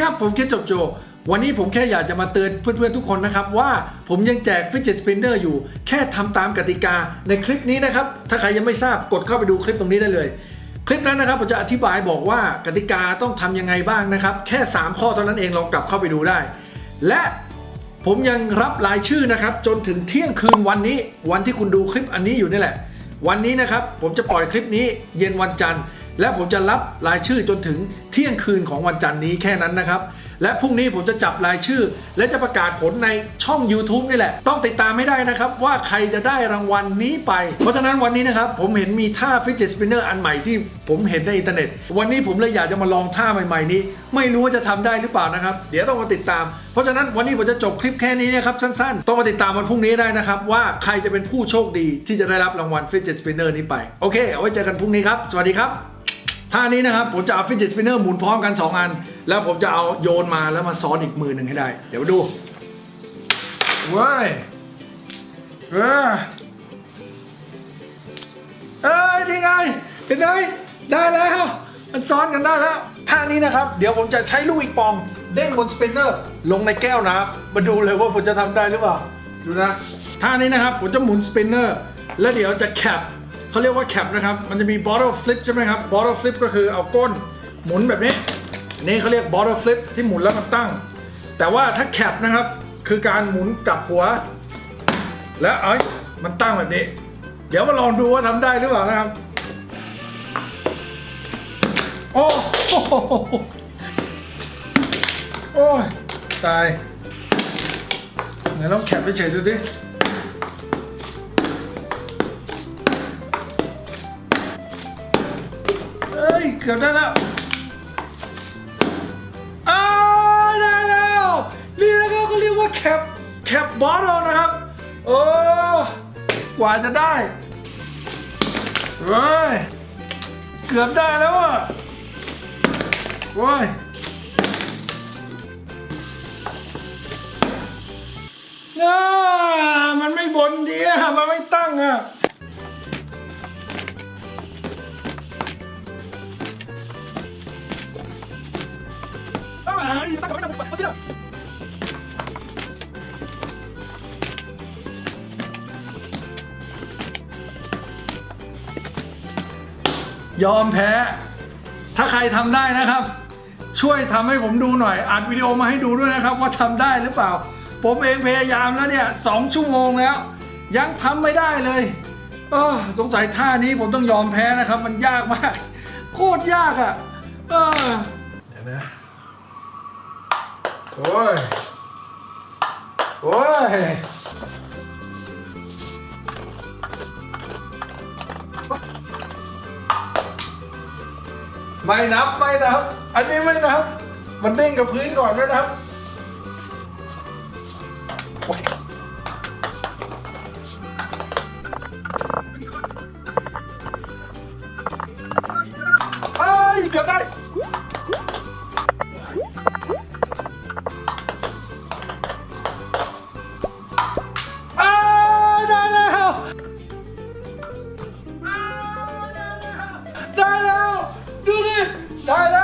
ครับ ผมแค่จบโจ วันนี้ผมแค่อยากจะมาเตือนเพื่อนๆทุกคนนะครับ ว่าผมยังแจก Fidget Spinner อยู่ แค่ทำตามกติกาในคลิปนี้นะครับ ถ้าใครยังไม่ทราบกดเข้าไปดูคลิปตรงนี้ได้เลย คลิปนั้นนะครับผมจะอธิบายบอกว่ากติกาต้องทำยังไงบ้างนะครับ แค่ 3 ข้อเท่านั้นเองลองกลับเข้าไปดูได้ และผมยังรับรายชื่อนะครับ จนถึงเที่ยงคืนวันนี้ วันที่คุณดูคลิปอันนี้อยู่นี่แหละ วันนี้นะครับผมจะปล่อยคลิปนี้เย็นวันจันทร์ และผมจะรับรายชื่อจนถึงเที่ยงคืนของวันจันทร์นี้แค่นั้นนะครับ และพรุ่งนี้ผมจะจับรายชื่อ และจะประกาศผลในช่อง YouTube นี่แหละ ต้องติดตามให้ได้นะครับ ว่าใครจะได้รางวัลนี้ไป เพราะฉะนั้นวันนี้นะครับ ผมเห็นมีท่า Fidget Spinner อันใหม่ที่ผมเห็นในอินเทอร์เน็ต วันนี้ผมเลยอยากจะมาลองท่าใหม่ๆนี้ ไม่รู้ว่าจะทำได้หรือเปล่านะครับ เดี๋ยวต้องมาติดตาม เพราะฉะนั้นวันนี้ผมจะจบคลิปแค่นี้นะครับสั้นๆ ต้องมาติดตามวันพรุ่งนี้ได้นะครับว่าใครจะเป็นผู้โชคดีที่จะได้รับรางวัล Fidget Spinner นี้ไปโอเคเอาไว้เจอกันพรุ่งนี้ครับสวัสดีครับ ท่านี้นะครับผมจะเอาฟิจ t สปินเนอร์หมุนพร้อมกัน 2 อัน แล้วผมจะเอาโยนมาแล้วมาซ้อนอีกมือหนึ่งให้ได้ เดี๋ยวดูเว้ยเออเอ้ยนี่ไงเห็นไหมได้แล้ว มันซ้อนกันได้แล้วท่านี้นะครับ เดี๋ยวผมจะใช้ลูกอีกปอง เด้งบนสปินเนอร์ ลงในแก้วน้ำมาดูเลยว่าผมจะทำได้หรือเปล่า ดูนะ ท่านี้นะครับผมจะหมุนสปินเนอร์ แล้วเดี๋ยวจะแคป เขาเรียกว่าแคปนะครับ มันจะมี bottle flip ใช่ไหมครับ bottle flip ก็คือเอาก้นหมุนแบบนี้ นี่เขาเรียก bottle flip ที่หมุนแล้วมันตั้ง แต่ว่าถ้าแคปนะครับ คือการหมุนกลับหัว แล้วเอ้ยมันตั้งแบบนี้ เดี๋ยวมาลองดูว่าทำได้หรือเปล่านะครับ โอ้โหโอ้ยตายไหนลองแคปไปเฉยดูดิ กือบได้แล้วอ้าได้แล้วนี่นะครับก็เรียกว่าแคปแคปบอทนะครับโอ้กว่าจะได้เฮ้ยเกือบได้แล้วอะโว้ยน่ามันไม่บนดีอะมันไม่ตั้งอะ ยอมแพ้ ถ้าใครทำได้นะครับ ช่วยทำให้ผมดูหน่อยอัดวิดีโอมาให้ดูด้วยนะครับ ว่าทำได้หรือเปล่า ผมเองพยายามแล้วเนี่ยสองชั่วโมงแล้ว ยังทำไม่ได้เลยเออสงสัยท่านี้ผมต้องยอมแพ้นะครับ มันยากมาก โคตรยากอะ เออเดี๋ยวนะ โอ้ย โอ้ยไม่นับไม่นับ อันนี้ไม่นับ มันเด้งกับพื้นก่อนไม่นะครับ দাদা